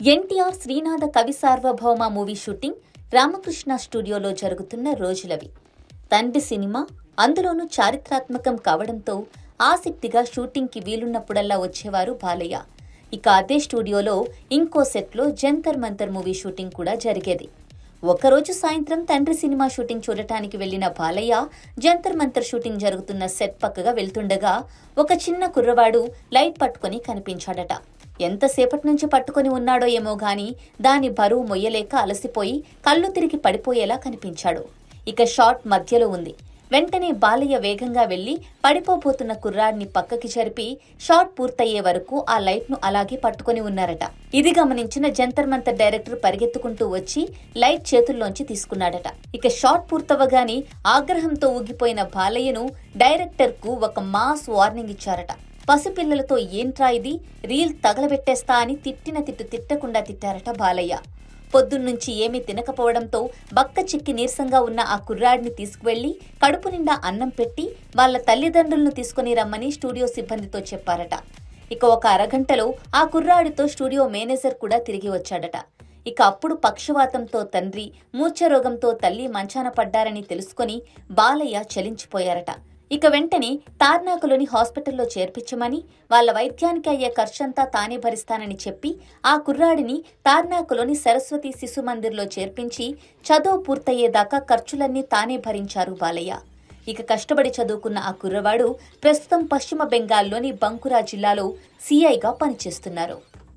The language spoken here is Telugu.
ఎన్టీఆర్ శ్రీనాథ కవి సార్వభౌమ మూవీ షూటింగ్ రామకృష్ణ స్టూడియోలో జరుగుతున్న రోజులవి. తండ్రి సినిమా అందులోనూ చారిత్రాత్మకం కావడంతో ఆసక్తిగా షూటింగ్కి వీలున్నప్పుడల్లా వచ్చేవారు బాలయ్య. ఇక అదే స్టూడియోలో ఇంకో సెట్లో జంతర్ మంతర్ మూవీ షూటింగ్ కూడా జరిగేది. ఒకరోజు సాయంత్రం తండ్రి సినిమా షూటింగ్ చూడటానికి వెళ్ళిన బాలయ్య జంతర్ మంతర్ షూటింగ్ జరుగుతున్న సెట్ పక్కగా వెళ్తుండగా ఒక చిన్న కుర్రవాడు లైట్ పట్టుకొని కనిపించాడట. ఎంతసేపటి నుంచి పట్టుకొని ఉన్నాడో ఏమో గాని దాని బరువు మొయ్యలేక అలసిపోయి కళ్ళు తిరిగి పడిపోయేలా కనిపించాడు. ఇక షాట్ మధ్యలో ఉంది. వెంటనే బాలయ్య వేగంగా వెళ్ళి పడిపోబోతున్న కుర్రాడిని పక్కకి జరిపి షాట్ పూర్తయ్యే వరకు ఆ లైట్ను అలాగే పట్టుకొని ఉన్నారట. ఇది గమనించిన జంతర్ మంతర్ డైరెక్టర్ పరిగెత్తుకుంటూ వచ్చి లైట్ చేతుల్లోంచి తీసుకున్నాడట. ఇక షాట్ పూర్తవగానే ఆగ్రహంతో ఊగిపోయిన బాలయ్యను డైరెక్టర్కు ఒక మాస్ వార్నింగ్ ఇచ్చారట. పసిపిల్లలతో ఏంట్రా ఇది? రీల్ తగలబెట్టేస్తా అని తిట్టిన తిట్టు తిట్టకుండా తిట్టారట బాలయ్య. పొద్దున్నుంచి ఏమీ తినకపోవడంతో బక్క చిక్కి నీరసంగా ఉన్న ఆ కుర్రాడిని తీసుకువెళ్ళి కడుపు నిండా అన్నం పెట్టి వాళ్ళ తల్లిదండ్రులను తీసుకుని రమ్మని స్టూడియో సిబ్బందితో చెప్పారట. ఇక ఒక అరగంటలో ఆ కుర్రాడితో స్టూడియో మేనేజర్ కూడా తిరిగి వచ్చాడట. ఇక అప్పుడు పక్షవాతంతో తండ్రి మూర్ఛరోగంతో తల్లి మంచాన పడ్డారని తెలుసుకొని బాలయ్య చలించిపోయారట. ఇక వెంటనే తార్నాకలోని హాస్పిటల్లో చేర్పించమని వాళ్ళ వైద్యానికి అయ్యే ఖర్చంతా తానే భరిస్తానని చెప్పి ఆ కుర్రాడిని తార్నాకలోని సరస్వతి శిశు మందిర్లో చేర్పించి చదువు పూర్తయ్యేదాకా ఖర్చులన్నీ తానే భరించారు బాలయ్య. ఇక కష్టపడి చదువుకున్న ఆ కుర్రవాడు ప్రస్తుతం పశ్చిమ బెంగాల్లోని బంకురా జిల్లాలో సీఐగా పనిచేస్తున్నారు.